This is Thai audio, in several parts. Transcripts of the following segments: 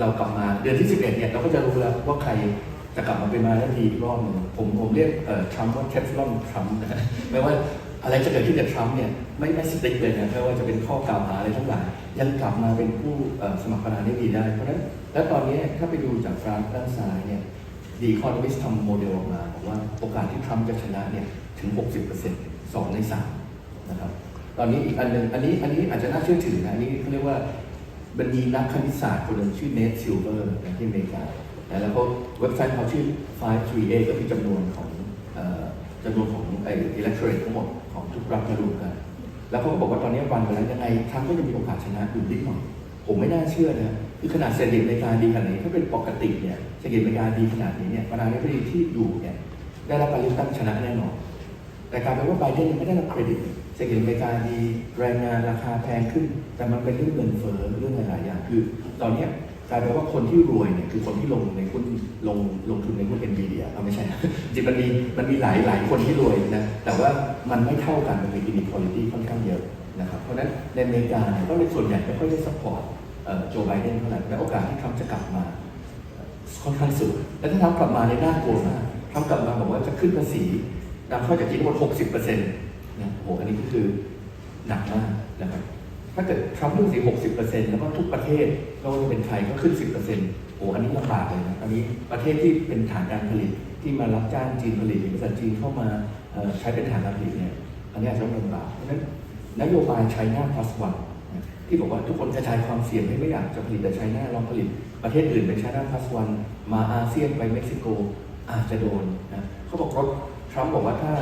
เรากลับมาเดือนที่ 11เนี่ยเราก็จะรู้แล้วว่าใครจะกลับมาเป็นมาทันทีอีกรอบหนึ่งผมผมเรียกเอ่อทรัมป์ว่าเทฟลอนทรัมป์นะไม่ว่าอะไรจะเกิดขึ้นกับทรัมป์เนี่ยไม่ไม่สติ๊กเลยนะไม่ว่าจะเป็นข้อกล่าวหาอะไรทั้งหลายยังกลับมาเป็นผู้สมัครประธานาธิบดีได้ เพราะนั้นและตอนนี้ถ้าไปดูจากกราฟด้านซ้ายเนี่ยดีคอนวิสทำโมเดลออกมาบอกว่าโอกาสที่ทรัมป์จะชนะเนี่ยถึง 60% 2 ใน3นะครับตอนนี้อีกอันหนึงอันนี้อันนี้อาจจะน่าเชื่อถือนะอันนี้เขาเรียกว่า มันมีนักคณิตศาสตร์คนหนึ่งชื่อเนทซิลเวอร์ที่อเมริกาแล้วก็เว็บไซต์เขาชื่อ 53A ก็คือจำนวนของจำนวนของไอ้อิเล็กทรอนิกส์ทั้งหมดของทุกรัฐมารวมกัน แล้วเขาก็บอกว่าตอนนี้วันไปแล้วยังไงทรัมป์ก็จะมีโอกาสชนะอยู่นิดหน่อย ผมไม่น่าเชื่อนะคือขนาดเศรษฐกิจอเมริกาดีขนาดนี้ถ้าเป็นปกติเนี่ยเศรษฐกิจอเมริกาดีขนาดนี้เนี่ยประธานาธิบดีที่อยู่เนี่ยได้รับการเลือกตั้งชนะแน่นอน แต่การเป็นว่าไบเดนยังไม่ได้รับเครดิตเศรษฐกิจอเมริกาดีแรงงานราคาแพงขึ้น แต่มันเป็นเรื่องเงินเฟ้อเรื่องหลายๆอย่างคือ ตอนนี้กลายเป็นว่าคนที่รวยเนี่ยคือคนที่ลงในหุ้นลงลงทุนในหุ้นเอ็นวีเดียเอาไม่ใช่นะจริงมันมีมันมีหลายหลายคนที่รวยนะแต่ว่ามันไม่เท่ากันมันมี inequality ค่อนข้างเยอะนะครับเพราะฉะนั้นในอเมริกาเนี่ยก็ในส่วนใหญ่ไม่ค่อยได้ support เอ่อโจไบเดนเท่าไหร่และโอกาสที่ทรัมป์จะกลับมาค่อนข้างสูงและถ้าทำกลับมาในยน่ากลัวมากทำกลับมาบอกว่าจะขึ้นภาษี นำเข้าจากจีนทั้งหมด 60เปอร์เซ็นต์นะโอ้โห อันนี้ก็คือหนักมากนะครับ ถ้าเกิดทรัมป์ขึ้นภาษี60เปอร์เซ็นต์แล้วก็ทุกประเทศไม่ว่าจะเป็นไทยก็ขึ้น 10เปอร์เซ็นต์โอ้อันนี้ลำบากเลยนะ อันนี้ประเทศที่เป็นฐานการผลิตที่มารับจ้างจีนผลิตหรือบริษัทจีนเข้ามาใช้เป็นฐานการผลิตเนี่ย อันนี้อาจจะต้องลำบากเพราะฉะนั้นนโยบายไชน่า plus one นที่บอกว่าทุกคนกระจายความเสี่ยงให้ไม่อยากจะผลิตแต่ไชน่าลองผลิตประเทศอื่นเป็นไชน่า plus one มาอาเซียนไปเม็กซิโกอาจจะโดนนะเขาบอกรถ ทรัมป์บอกว่าถ้า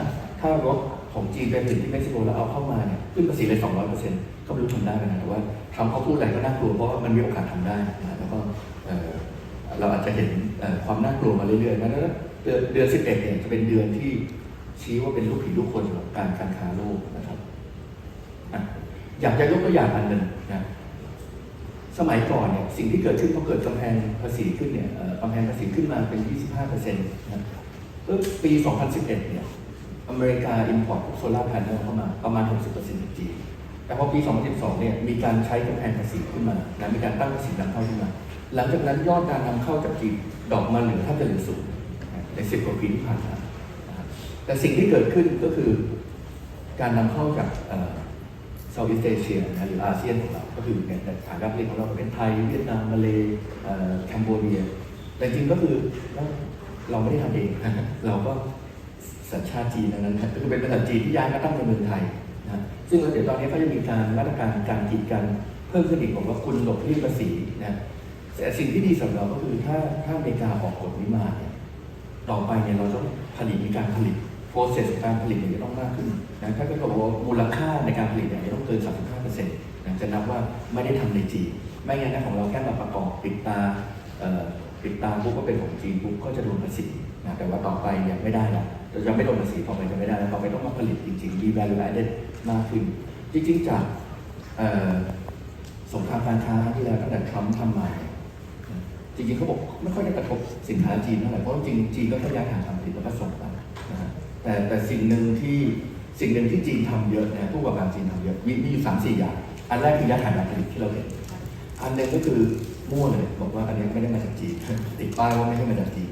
ถ้ารถของจีนไปผลิตที่เม็กซิโกแล้วเอาเข้ามาเนี่ยขึ้นภาษีเลย200เปอร์เซ็นต์ก็ไม่รู้ทำได้ไหมนะแต่ว่าทรัมป์เขาพูดอะไรก็น่ากลัวเพราะว่ามันมีโอกาสทำได้นะแล้วก็เราอาจจะเห็นความน่ากลัวมาเรื่อยๆนั้นเดือนเดือน11เนี่ยจะเป็นเดือนที่ชี้ว่าเป็นลูกผีลูกคนสำหรับการการค้าโลกนะครับอยากจะยกตัวอย่างอันหนึ่งนะสมัยก่อนเนี่ยสิ่งที่เกิดขึ้นพอเกิดกำแพงภาษีขึ้นเนี่ยกำแพงภาษีขึ้นมาเป็น 25เปอร์เซ็นต์นะ เมื่อปี 2011 เนี่ย อเมริกา import โซลาร์แผงเข้ามาประมาณ 60เปอร์เซ็นต์จากจีนแต่พอปี 2012 เนี่ย มีการใช้กำแพงภาษีขึ้นมานะมีการตั้งภาษีนำเข้าขึ้นมา หลังจากนั้นยอดการนำเข้าจากจีนดอกมาเหลือแทบจะเหลือศูนย์ใน 10 กว่าปีที่ผ่านมาแต่สิ่งที่เกิดขึ้นก็คือการนำเข้าจากเอ่อเซาท์อีสเอเชียนะหรืออาเซียนของเรา ก็คือเนี่ยฐานการผลิตของเราเป็นไทย เวียดนามมาเลเอ่อแคนโบเดียแต่จริงก็คือ เราไม่ได้ทำเอง เราก็สัญชาติจีนทั้งนั้นนะก็คือเป็นบริษัทจีนที่ย้ายมาตั้งในเมืองไทยนะซึ่งเดี๋ยวตอนนี้ก็จะมีการมาตรการการกีดกันเพิ่มขึ้นอีกบอกว่าคุณหลบเลี่ยงภาษีนะแต่สิ่งที่ดีสำหรับเราก็คือถ้าถ้าอเมริกาออกกฎนี้มาเนี่ยต่อไปเนี่ยเราต้องผลิตมีการผลิต process ของการผลิตเนี่ยต้องมากขึ้นนะถ้าเกิดบอกว่ามูลค่าในการผลิตเนี่ยต้องเกิน 35เปอร์เซ็นต์จะนับว่าไม่ได้ทำในจีนไม่งั้นนะของเราแค่มาประกอบปิดตา ปิดตาปุ๊บก็เป็นของจีนปุ๊บก็จะโดนภาษีนะแต่ว่าต่อไปเนี่ยไม่ได้ละเราจะไม่โดนภาษีต่อไปจะไม่ได้แล้วต่อไปต้องมาผลิตจริงๆมี value added มากขึ้น จริงๆจากสงครามการค้าที่แล้วตั้งแต่ทรัมป์ทำมาจริงๆเขาบอกไม่ค่อยได้กระทบสินค้าจีนเท่าไหร่เพราะจริงจีนก็แค่ย้ายฐานการผลิตแล้วก็ส่งไปนะฮะแต่แต่สิ่งหนึ่งที่สิ่งหนึ่งที่จีนทำเยอะนะผู้ประกอบการจีนทำเยอะมีมีอยู่สามสี่อย่าง อันแรกคือยายฐานการผลิตที่เราเห็น อันหนึ่งก็คือ มั่วเลยบอกว่าอันนี้ไม่ได้มาจากจีนติดป้ายว่าไม่ได้มาจากจีน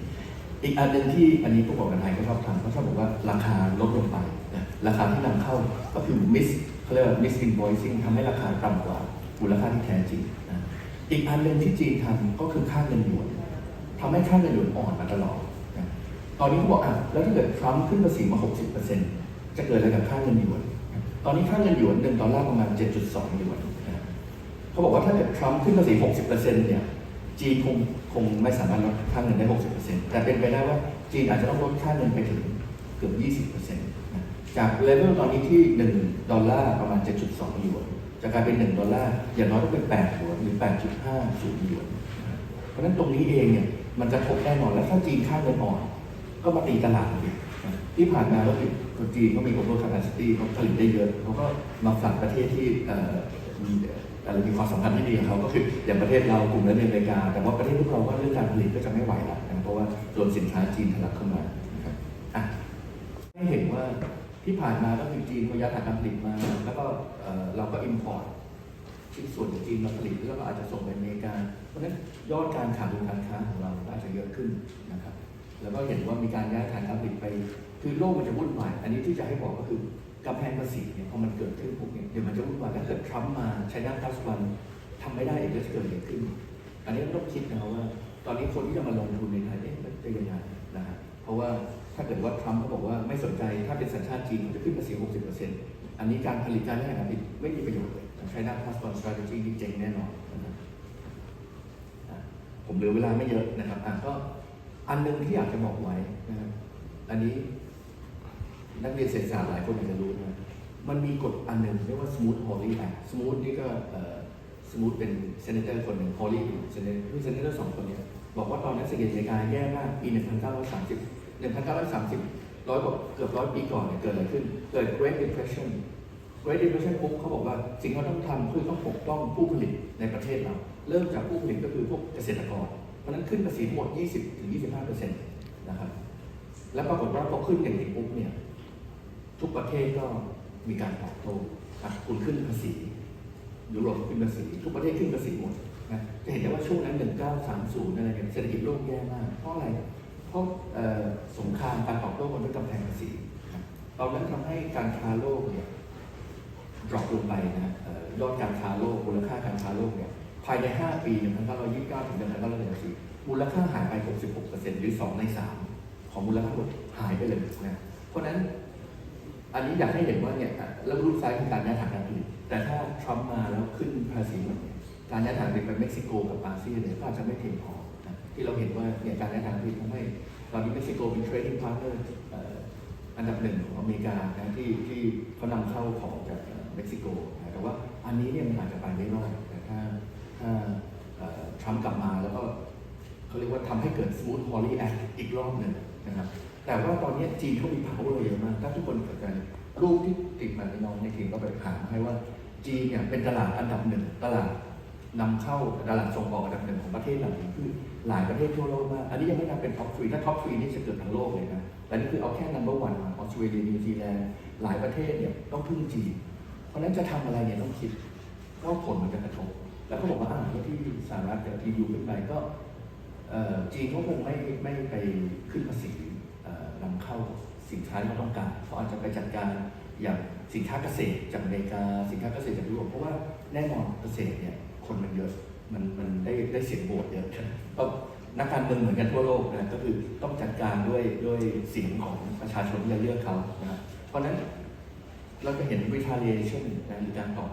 อีกอันหนึ่งที่อันนี้ผู้ประกอบการไทยก็ชอบทำเขาชอบบอกว่าราคาลดลงไปนะราคาที่นำเข้าก็คือ miss เขาเรียกว่า miss invoicing ทำให้ราคาต่ำกว่ามูลค่าที่แท้จริงนะอีกอันหนึ่งที่จีนทำก็คือค่าเงินหยวนทำให้ค่าเงินหยวนอ่อนมาตลอดนะตอนนี้เขาบอกอะแล้วถ้าเกิดทรัมป์ขึ้นภาษีมา 60%จะเกิดอะไรกับค่าเงินหยวน ตอนนี้ค่าเงินหยวนหนึ่งดอลลาร์ประมาณ 7.2หยวน เขาบอกว่าถ้าเกิดทรัมป์ขึ้นภาษี 60%เนี่ยจีนคงคงไม่สามารถลดค่าเงินได้ 60%แต่เป็นไปได้ว่าจีนอาจจะต้องลดค่าเงินไปถึงเกือบ 20%นะจากเลเวลตอนนี้ที่ 1 ดอลลาร์ประมาณ 7.2หยวนจะกลายเป็น 1 ดอลลาร์อย่างน้อยต้องเป็น8หยวนหรือ 8.50หยวน เพราะฉะนั้นตรงนี้เองเนี่ยมันจะทบแน่นอนแล้วถ้าจีนค่าเงินอ่อน ก็มาตีตลาดอีกที่ผ่านมาก็คือคนจีนก็มี global capacity เขาผลิตได้เยอะเขาก็มาฝากประเทศที่ อ่อมีอะไรมีความสัมพันธ์ที่ดีกับเขาก็คืออย่างประเทศเรากลุ่มนั้นในอเมริกา แต่ว่าประเทศพวกเราก็เรื่องการผลิตก็จะไม่ไหวแล้วนะเพราะว่าโดนสินค้าจีนทะลักเข้ามานะครับอะให้เห็นว่าที่ผ่านมาก็คือจีนเขายัดฐาการผลิตมา แล้วก็เราก็อิมพอร์ตชิ้นส่วนจากจีนมาผลิตแล้วก็อาจจะส่งไปอเมริกา เพราะฉะนั้นยอดการขาดดุลการค้าของเราอาจจะเยอะขึ้นนะครับแล้วก็เห็นว่ามีการย้ายฐานการผลิตไป คือโลกมันจะวุ่นวายอันนี้ที่จะให้บอกก็คือ กำแพงภาษีเนี่ยพอมันเกิดขึ้นปุ๊บเนี่ยเดี๋ยวมันจะวุ่นวายถ้าเกิดทรัมป์มาใช้ด้านพลัสวันทำไม่ได้อีกจะเกิดอะไรขึ้น อันนี้ต้องคิดนะครับว่า ตอนนี้คนที่จะมาลงทุนในไทยเอ๊ะมันจะยังไงนะฮะเพราะว่าถ้าเกิดว่าทรัมป์เขาบอกว่าไม่สนใจถ้าเป็นสัญชาติจีนจะขึ้นภาษี 60%อันนี้การผลิตการแลกการผลิตไม่มีประโยชน์เลยใช้ด้านพลัสวัน strategy ที่เจ๋งแน่นอนนะผมเหลือเวลาไม่เยอะนะครับอะก็อันหนึงที่อยากจะบอกไว้นะครับอันนี้ นักเรียนเศรษฐศาสตร์หลายคนอาจจะรู้นะมันมีกฎอันหนึ่งเรียกว่า Smooth Hawley Act Smooth นี่ก็สมูทเป็นเซนเตอร์คนหนึ่ง Hawley เป็นเซนเตอร์คือเซนเตอร์สองคนเนี้บอกว่าตอนนั้นเศรษฐกิจอเมริกาแย่มากปี 1930 1930 ร้อยกว่าเกือบร้อยปีก่อนเนี่ยเกิดอะไรขึ้น เกิด Great Depression Great Depression ปุ๊บเขาบอกว่าสิ่งที่เราต้องทำคือต้องปกป้องผู้ผลิตในประเทศเรา เริ่มจากผู้ผลิตก็คือพวกเกษตรกร เพราะนั้นขึ้นภาษีทั้งหมด 20-25%นะครับ แล้วปรากฏว่าพอขึ้นอย่างนี้ปุ๊บเนี่ย ทุกประเทศก็มีการตอบโต้อะคุณขึ้นภาษียุโรปขึ้นภาษีทุกประเทศขึ้นภาษีหมดนะจะเห็นได้ว่าช่วงนั้น 1930 อะไรเนี่ยเศรษฐกิจโลกแย่มาก เพราะอะไร เพราะสงครามการตอบโต้กันด้วยกำแพงภาษีตอนนั้นทำให้การค้าโลกเนี่ยดรอปลงไปนะออยอดการค้าโลกมูลค่าการค้าโลกเนี่ยภายใน 5 ปี1929ถึง1934มูลค่าหายไป 66%หรือ 2 ใน 3 ของมูลค่าหมดหายไปเลยนะเพราะนั้น อันนี้อยากให้เห็นว่าเนี่ยอะแล้วรูปซ้ายคือการย้ายฐานการผลิตแต่ถ้าทรัมป์มาแล้วขึ้นภาษีมดเนี่ยการย้ายฐานผลิตไปเม็กซิโกกับอาเซียนเนี่ยก็อาจจะไม่เพียงพอนะที่เราเห็นว่าเนี่ยการย้ายฐานผลิตทำให้ตอนนี้เม็กซิโกเป็น trading partner เอ่ออันดับหนึ่งของอเมริกานะที่ที่เขานำเข้าของจากเม็กซิโกนะแต่ว่าอันนี้เนี่ยมันอาจจะไปไม่รอดแต่ถ้าถ้าทรัมป์กลับมาแล้วก็เขาเรียกว่าทำให้เกิด smooth Hawley Act อีกรอบหนึ่งนะครับ แต่ว่าตอนนี้จีนเขามี power เยอะมาก ถ้าทุกคนเกิดกันรูปที่ติดมาในน้องในทีมก็ไปหามให้ว่าจีนเนี่ยเป็นตลาดอันดับหนึ่งตลาดนำเข้าตลาดส่งออกอันดับหนึ่งของประเทศเหล่านี้คือหลายประเทศทั่วโลกมาก อันนี้ยังไม่นับเป็นท็อปทรีถ้าท็อปทรีนี่จะเกิดทั้งโลกเลยนะแต่นี่คือเอาแค่ number one มาออสเตรเลียนิวซีแลนด์หลายประเทศเนี่ยต้องพึ่งจีน เพราะฉะนั้นจะทำอะไรเนี่ยต้องคิดว่าผลมันจะกระทบ แล้วก็บอกว่าอ่าที่สหรัฐกับทียูขึ้นไปก็จีนเขาคงไม่ไม่ไปขึ้นภาษี เข้าสินค้าที่เขาต้องการเขาอาจจะไปจัดการอย่างสินค้าเกษตรจากอเมริกาสินค้าเกษตรจากยุโรปเพราะว่าแน่นอนเกษตรเนี่ยคนมันเยอะมันมันได้ได้เสียงโหวตเยอะก็นักการเมืองเหมือนกันทั่วโลกนะก็คือต้องจัดการด้วยด้วยเสียงของประชาชนที่จะเลือกเขานะเพราะฉะนั้นเราจะเห็น retaliation นะหรือการตอบ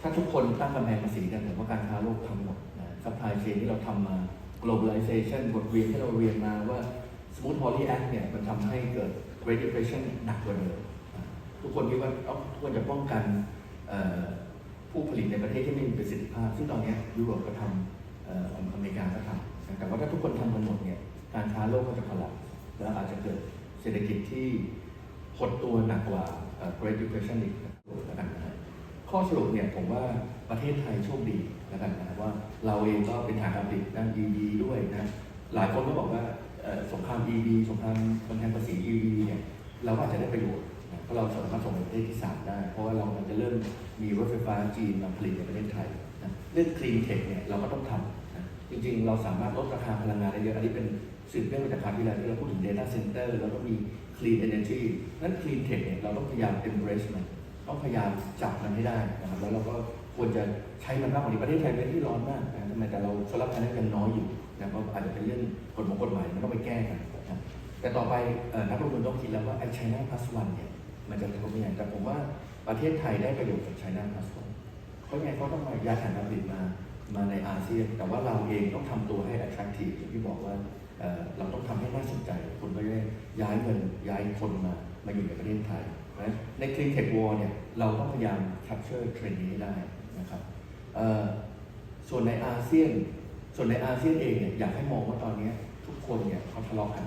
ถ้าทุกคนตั้งกำแพงภาษีกันแต่ว่าการค้าโลกทำหมดนะ supply chain ที่เราทำมา globalization บทเรียนที่เราเรียนมาว่า smooth Hawley Act เนี่ยมันทำให้เกิด Great Depression หนักกว่าเดิมทุกคนคิดว่าเอาทุกคนจะป้องกันผู้ผลิตในประเทศที่ไม่มีประสิทธิภาพ ซึ่งตอนนี้ยุโรปก็ทำเอ่อเมริกาก็ทำแต่ว่าถ้าทุกคนทำกันหมดเนี่ยการค้าโลกก็จะพลังแล้วอาจจะเกิดเศรษฐกิจที่หดตัวหนักกว่าเอ่อ Great Depression อีกแล้วกันนะฮะ ข้อสรุปเนี่ยผมว่าประเทศไทยโชคดีแล้วกันนะว่าเราเองก็เป็นฐานการผลิตด้าน EV ด้วยนะหลายคนก็บอกว่าสงคราม EV สงครามกำแพงภาษี EV เนี่ยเราก็อาจจะได้ประโยชน์นะเพราะเราสามารถส่งไปประเทศที่สามได้ เพราะว่าเราอาจจะเริ่มมีรถไฟฟ้าจีนมาผลิตในประเทศไทยนะเรื่อง Clean Tech เนี่ยเราก็ต้องทำนะจริงๆ เราสามารถลดราคาพลังงานได้เยอะอันนี้เป็นสืบเนื่องมาจากคราวที่แล้วที่เราพูดถึง Data Center แล้วก็มี Clean Energy นั้น Clean Tech เนี่ยเราต้องพยายาม embrace มัน ต้องพยายามจับมันให้ได้นะครับแล้วเราก็ควรจะใช้มันมากกว่านี้ประเทศไทยเป็นที่ร้อนมากนะทำไมแต่เราสลับกันได้กันน้อยอยู่นะเพราะอาจจะเป็นเรื่องกฎหมายกฎหมายมันต้องไปแก้กันนะแต่ต่อไปนักลงทุนต้องคิดแล้วว่าไอ้ China Plus One เนี่ยมันจะกระทบยังไงแต่ผมว่าประเทศไทยได้ประโยชน์จาก China Plus One เพราะไงเขาต้องมายาฐานการผลิตมามาในอาเซียน แต่ว่าเราเองต้องทำตัวให้ attractive อย่างที่บอกว่าเราต้องทำให้น่าสนใจคนก็จะย้ายเงินย้ายคนมามาอยู่ในประเทศไทย นะใน Clean Tech War เนี่ยเราต้องพยายาม capture เทรนด์นี้ได้นะครับส่วนในอาเซียน ส่วนในอาเซียนเองเนี่ยอยากให้มองว่าตอนนี้ทุกคนเนี่ยเขาทะเลาะกัน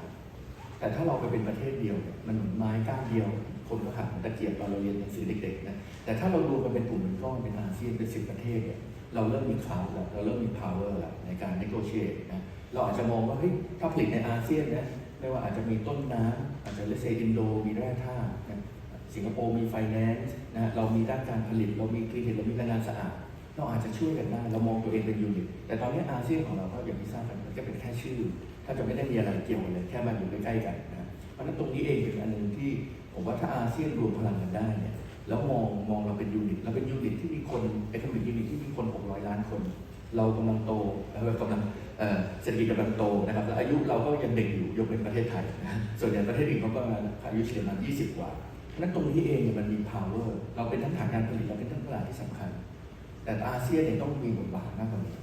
แต่ถ้าเราไปเป็นประเทศเดียวเนี่ยมันเหมือนไม้ก้านเดียว คนก็หักตะเกียบตอนเราเรียนหนังสือเด็กๆนะแต่ถ้าเรารวมกันเป็นกลุ่มเป็นก้อนเป็นอาเซียนเป็นสิบประเทศเนี่ยเราเริ่มมีคลาวแล้วเราเริ่มมี power แล้วในการ negotiate นะเราอาจจะมองว่าเฮ้ยถ้าผลิตในอาเซียนนะไม่ว่าอาจจะมีต้นน้ำอาจจะเลเซอินโดมีแร่ธาตุนะ สิงคโปร์มีไฟแนนซ์นะเรามีด้านการผลิต เรามีคลีนเทคเรามีแรงงานสะอาดเราอาจจะช่วยกันได้เรามองตัวเองเป็นยูนิตแต่ตอนนี้อาเซียนของเราก็อย่างที่ทราบกันมันก็เป็นแค่ชื่อ ถ้าจะไม่ได้มีอะไรเกี่ยวเลยแค่มาอยู่ใกล้ๆกันนะเพราะนั้นตรงนี้เองเป็นอันหนึ่งที่ผมว่าถ้าอาเซียนรวมพลังกันได้เนี่ยแล้วมองมองเราเป็นยูนิตเราเป็นยูนิตที่มีคนเอคโนมิกยูนิตที่มีคน 600 ล้านคน เรากำลังโตเรากำลังเอ่อเศรษฐกิจกำลังโตนะครับและอายุเราก็ยังเด็กอยู่ยกเป็นประเทศไทยนะส่วนใหญ่ประเทศอื่นเขาก็อายุเฉลี่ยประมาณ20 กว่า นั้นตรงนี้เองเนี่ยมันมี power เราเป็นทั้งฐานการผลิตเราเป็นทั้งตลาดที่สำคัญ แต่อาเซียนเนี่ยต้องมีบทบาทมากกว่านี้